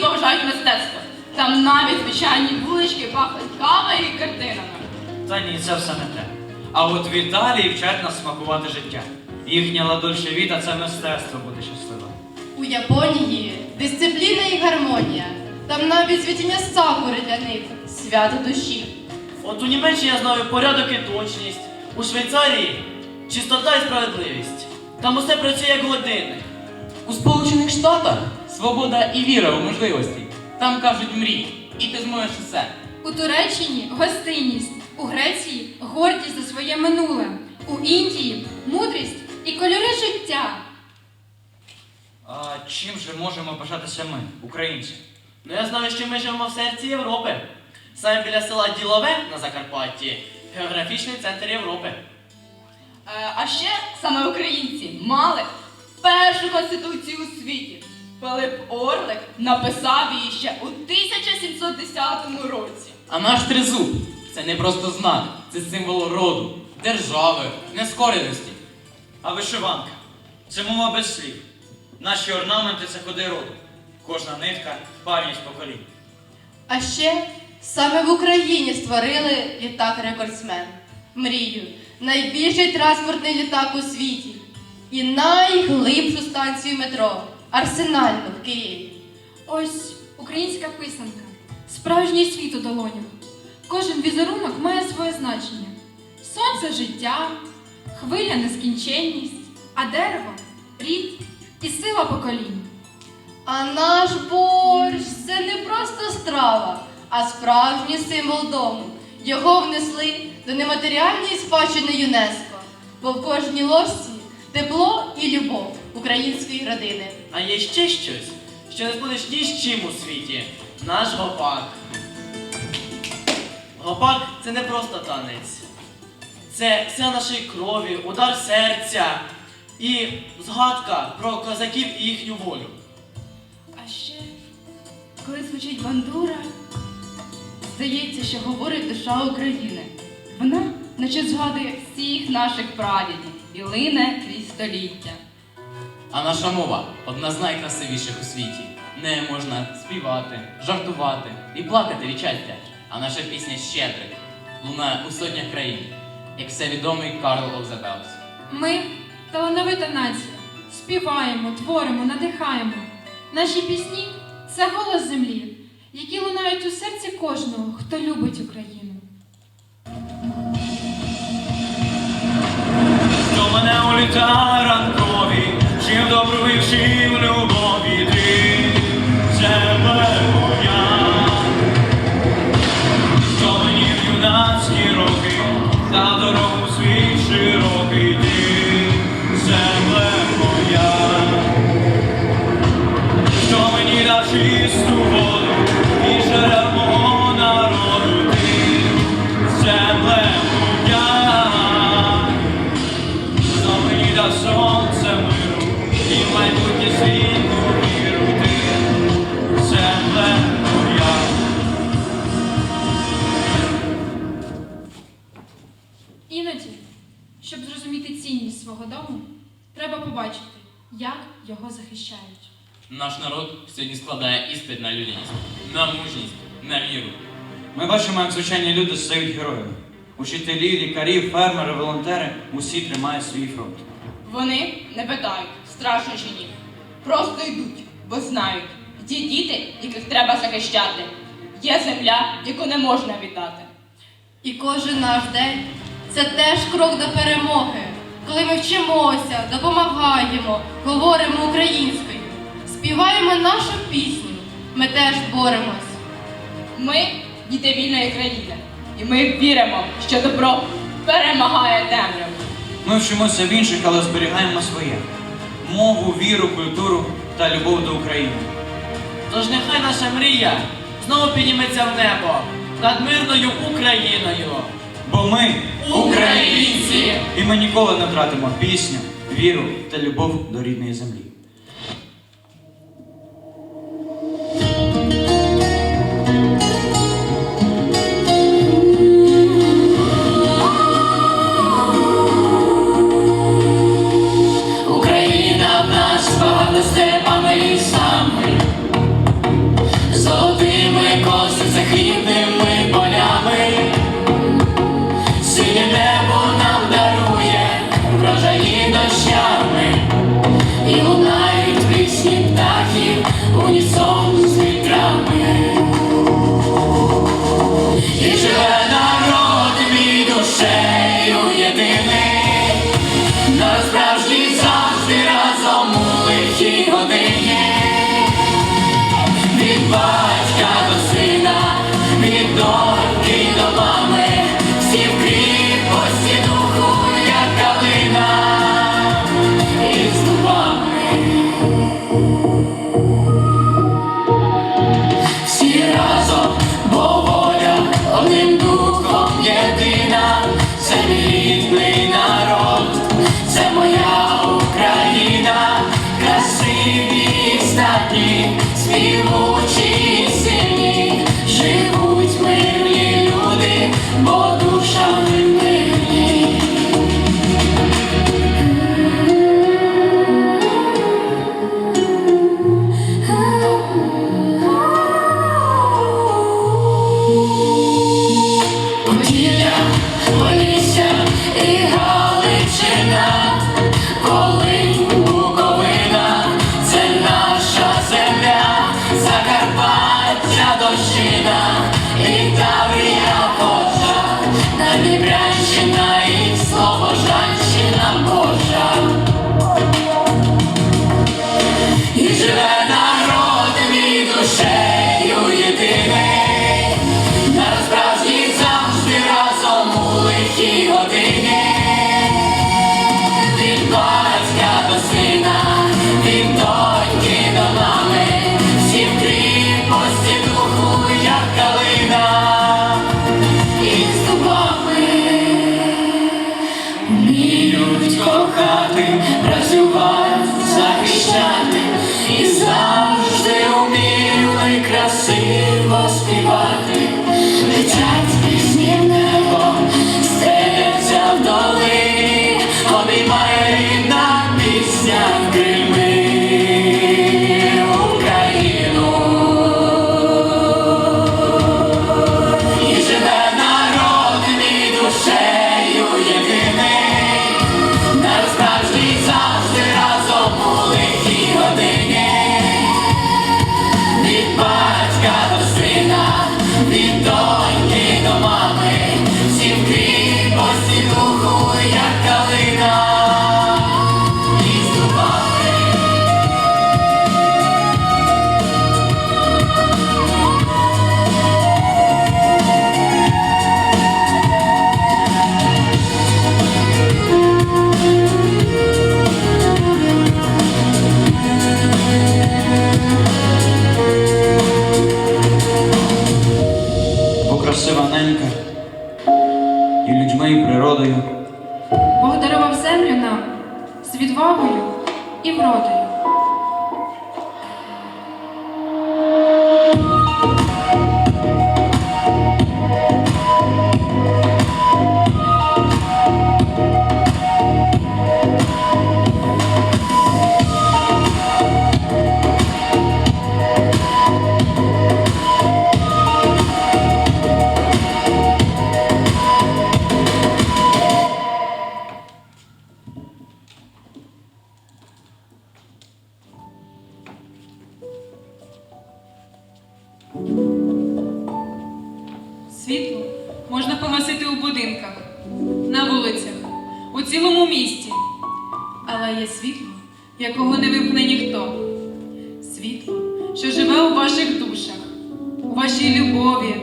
Поважають мистецтво. Там навіть звичайні вулички пахнуть кавою і картинами. Та ні, це все не те. А от в Італії вчать нас смакувати життя. Їхня ладольче віта це мистецтво буде щасливе. У Японії дисципліна і гармонія. Там навіть звітіння сакури для них свято душі. От у Німеччині я знаю порядок і точність. У Швейцарії чистота і справедливість. Там усе працює як годинник. У Сполучених Штатах свобода і віра у можливості. Там кажуть мрій, і ти зможеш усе. У Туреччині гостинність, у Греції гордість за своє минуле, у Індії мудрість і кольори життя. А чим же можемо бажатися ми, українці? Ну я знаю, що ми живемо в серці Європи. Саме біля села Ділове на Закарпатті географічний центр Європи. Е, а ще саме українці мали першу конституцію у світі. Пилип Орлик написав її ще у 1710 році. А наш тризуб це не просто знак, це символ роду, держави, нескореності. А вишиванка це мова без слів. Наші орнаменти це ходи роду. Кожна нитка пам'ять поколінь. А ще саме в Україні створили літак-рекордсмен. Мрію, найбільший транспортний літак у світі і найглибшу станцію метро Арсенальну в Києві. Ось українська писанка, справжній світ у долонях. Кожен візерунок має своє значення. Сонце життя, хвиля нескінченність, а дерево рід і сила поколінь. А наш борщ це не просто страва, а справжній символ дому. Його внесли до нематеріальної спадщини ЮНЕСКО, бо в кожній ложці тепло і любов української родини. А є ще щось, що не сподиш ні з чим у світі. Наш гопак. Гопак це не просто танець. Це сила нашої крові, удар серця і згадка про козаків і їхню волю. А ще, коли звучить бандура, Здається, що говорить душа України. Вона наче згадує всіх наших прадідів і лине крізь століття. А наша мова одна з найкрасивіших у світі. Нею можна співати, жартувати і плакати від щастя. А наша пісня щедрик лунає у сотнях країн, як всевідомий Карл of the Bells. ми талановита нація, співаємо, творимо, надихаємо. Наші пісні це голос землі, які лунають у серці кожного, хто любить Україну. До мене у літа ранкові, чим добру вивчив любові як його захищають. Наш народ сьогодні складає іспит на людяність, на мужність, на віру. Ми бачимо, як звичайні люди стають героями. Учителі, лікарі, фермери, волонтери усі тримають свій фронт. Вони не питають, страшно чи ні. Просто йдуть, бо знають, є діти, яких треба захищати. Є земля, яку не можна віддати. І кожен наш день це теж крок до перемоги, коли ми вчимося, допомагаємо, говоримо українською, співаємо нашу пісню. Ми теж боремось. Ми діти вільної країни, і ми віримо, що добро перемагає темряву. Ми вчимося в інших, але зберігаємо своє мову, віру, культуру та любов до України. Тож нехай наша мрія знову підніметься в небо над мирною Україною. Бо ми українці, і ми ніколи не втратимо пісню, віру та любов до рідної землі. Україна в нас багато степами і сами, золотими коси західними. Lord. Красива і людьми, і природою. Бог дарував землю нам з відвагою і вродою. Світло можна погасити у будинках, на вулицях, у цілому місті. Але є світло, якого не вимкне ніхто. Світло, що живе у ваших душах, у вашій любові,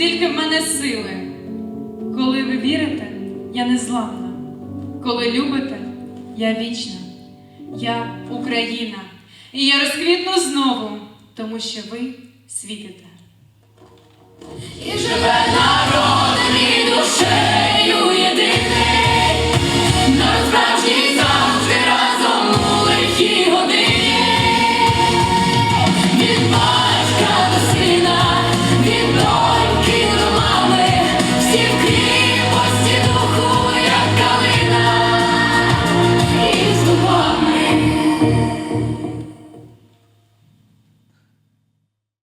стільки в мене сили. Коли ви вірите, я незламна. Коли любите, я вічна. Я Україна. І я розквітну знову, тому що ви світите. І живе народ